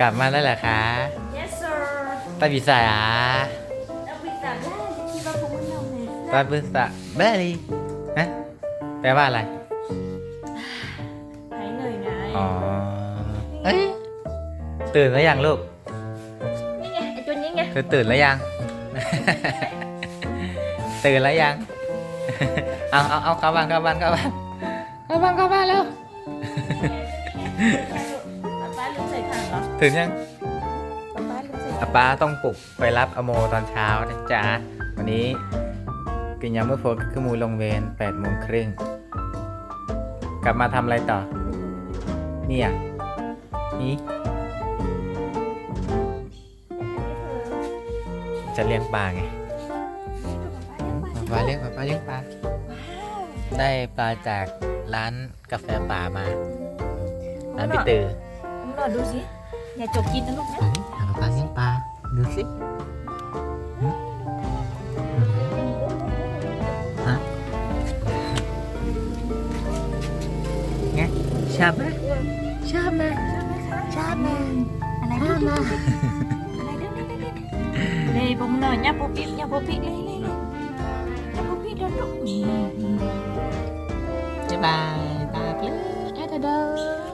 กลับมาแล้วเหรอคะ Yes sir ตาบิสาเอาไปตัดได้ที่ว่าผมมันเอาไงตาบิสาเบอร์รี่ฮะแปลว่าอะไร หายเหนื่อยไงอ๋อ เอ้ย ตื่นแล้วยังลูก นี่ไงไอตัวนี้ไงเธอตื่นแล้วยัง ตื่นแล้วยัง เอาเอาเอาเข้าบ้านเข้าบ้านเข้าบ้านเข้าบ้านเข้าบ้านแล้วป๊าป๊าลืมใส่ ถังเหรอตื่นยังป๊าป๊าลืมใส่ถังอาป้าต้องปลุกไปรับอโมตอนเช้านะจ๊ะ วันนี้กินยาเมื่อโฟนคือมูลงเวรแปดโมงครึ่ง กลับมาทำอะไรต่อ นี่อะนี่จะเลี้ยงปลาไงปลาเลี้ยงปลาปลาเลี้ยงปลา ได้ปลาจากร้านกาแฟป่ามา ร้านพี่ตือน้ำหลอดดูสิ อย่าจกกินนะลูกนะเฮ้ยหาปลาเลี้ยงปลาดูสิหืมฮะไงชอบไหมชอบไหมชอบไหมอะไรดูดิอะไรดูดิดิเลยผมหน่อยเนี่ยปุ๊บปิ๊บเนี่ยปุ๊บปิ๊บเลยเลยเลยเนี่ยปุ๊บปิ๊บแล้วลูกนี่บ๊ายบาย